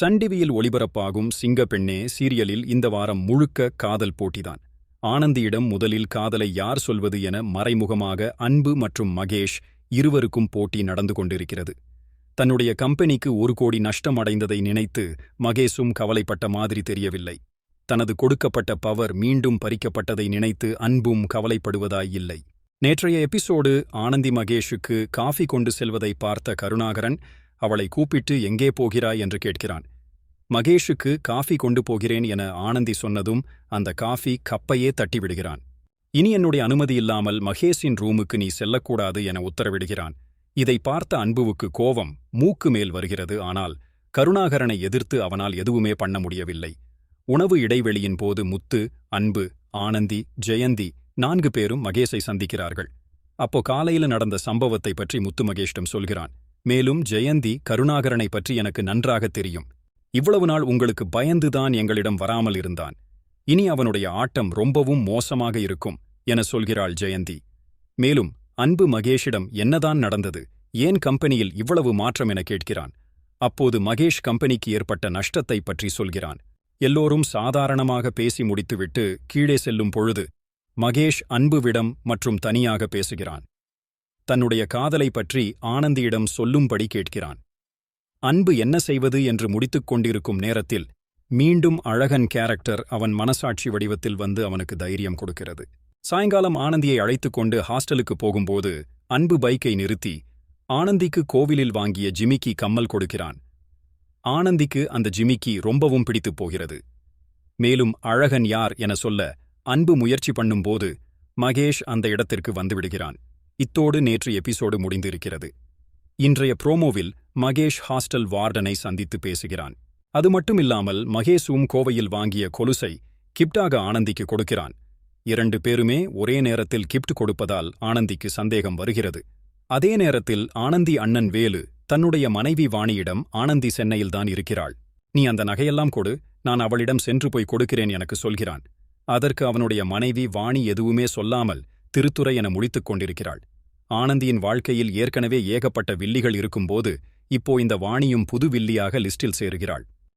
Sun டிவியில் ஒளிபரப்பாகும் சிங்கப்பெண்ணே சீரியலில் இந்த வாரம் முழுக்க காதல் போட்டிதான். ஆனந்தியிடம் முதலில் காதலை யார் சொல்வது என மறைமுகமாக அன்பு மற்றும் மகேஷ் இருவருக்கும் போட்டி நடந்து கொண்டிருக்கிறது. தன்னுடைய கம்பெனிக்கு ஒரு கோடி நஷ்டம் அடைந்ததை நினைத்து மகேஷும் கவலைப்பட்ட மாதிரி தெரியவில்லை. தனது கொடுக்கப்பட்ட பவர் மீண்டும் பறிக்கப்பட்டதை நினைத்து அன்பும் கவலைப்படுவதாய் இல்லை. நேற்றைய எபிசோடு ஆனந்தி மகேஷுக்கு காஃபி கொண்டு செல்வதை பார்த்த கருணாகரன் அவளை கூப்பிட்டு எங்கே போகிறாய் என்று கேட்கிறான். மகேஷுக்கு காஃபி கொண்டு போகிறேன் என ஆனந்தி சொன்னதும் அந்த காஃபி கப்பையே தட்டிவிடுகிறான். இனி என்னுடைய அனுமதி இல்லாமல் மகேஷின் ரூமுக்கு நீ செல்லக்கூடாது என உத்தரவிடுகிறான். இதை பார்த்த அன்புவுக்கு கோபம் மூக்கு மேல் வருகிறது. ஆனால் கருணாகரனை எதிர்த்து அவனால் எதுவுமே பண்ண முடியவில்லை. உணவு இடைவெளியின் போது முத்து அன்பு ஆனந்தி ஜெயந்தி நான்கு பேரும் மகேஷை சந்திக்கிறார்கள். அப்போ காலையில நடந்த சம்பவத்தை பற்றி முத்து மகேஷிடம் சொல்கிறான். மேலும் ஜெயந்தி கருணாகரனை பற்றி எனக்கு நன்றாக தெரியும். இவ்வளவு நாள் உங்களுக்கு பயந்துதான் எங்களிடம் வராமல் இருந்தான். இனி அவனுடைய ஆட்டம் ரொம்பவும் மோசமாக இருக்கும் என சொல்கிறாள் ஜெயந்தி. மேலும் அன்பு மகேஷிடம் என்னதான் நடந்தது ஏன் கம்பெனியில் இவ்வளவு மாற்றம் என கேட்கிறான்? அப்போது மகேஷ் கம்பெனிக்கு ஏற்பட்ட நஷ்டத்தை பற்றி சொல்கிறான். எல்லோரும் சாதாரணமாக பேசி முடித்துவிட்டு கீழே செல்லும் பொழுது மகேஷ் அன்புவிடம் மற்றும் தனியாக பேசுகிறான். தன்னுடைய காதலை பற்றி ஆனந்தியிடம் சொல்லும்படி கேட்கிறான். அன்பு என்ன செய்வது என்று முடித்துக் கொண்டிருக்கும் நேரத்தில் மீண்டும் அழகன் கேரக்டர் அவன் மனசாட்சி வடிவத்தில் வந்து அவனுக்கு தைரியம் கொடுக்கிறது. சாயங்காலம் ஆனந்தியை அழைத்துக் கொண்டு ஹாஸ்டலுக்கு போகும்போது அன்பு பைக்கை நிறுத்தி ஆனந்திக்கு கோவிலில் வாங்கிய ஜிமிக்கி கம்மல் கொடுக்கிறான். ஆனந்திக்கு அந்த ஜிமிக்கி ரொம்பவும் பிடித்துப் போகிறது. மேலும் அழகன் யார் என சொல்ல அன்பு முயற்சி பண்ணும்போது மகேஷ் அந்த இடத்திற்கு வந்துவிடுகிறான் இத்தோடு நேற்று எபிசோடு முடிந்திருக்கிறது. இன்றைய புரோமோவில் மகேஷ் ஹாஸ்டல் வார்டனை சந்தித்து பேசுகிறான். அது மட்டுமில்லாமல் மகேஷும் கோவையில் வாங்கிய கொலுசை கிப்டாக ஆனந்திக்கு கொடுக்கிறான். இரண்டு பேருமே ஒரே நேரத்தில் கிப்ட் கொடுப்பதால் ஆனந்திக்கு சந்தேகம் வருகிறது. அதே நேரத்தில் ஆனந்தி அண்ணன் வேலு தன்னுடைய மனைவி வாணியிடம் ஆனந்தி சென்னையில்தான் இருக்கிறாள். நீ அந்த நகையெல்லாம் கொடு நான் அவளிடம் சென்று போய் கொடுக்கிறேன் எனக்கு சொல்கிறான். அதற்கு அவனுடைய மனைவி வாணி எதுவுமே சொல்லாமல் திருத்துறை என முடித்துக் கொண்டிருக்கிறாள். ஆனந்தியின் வாழ்க்கையில் ஏற்கனவே ஏகப்பட்ட வில்லிகள் இருக்கும்போது இப்போ இந்த வாணியும் புது வில்லியாக லிஸ்டில் சேருகிறாள்.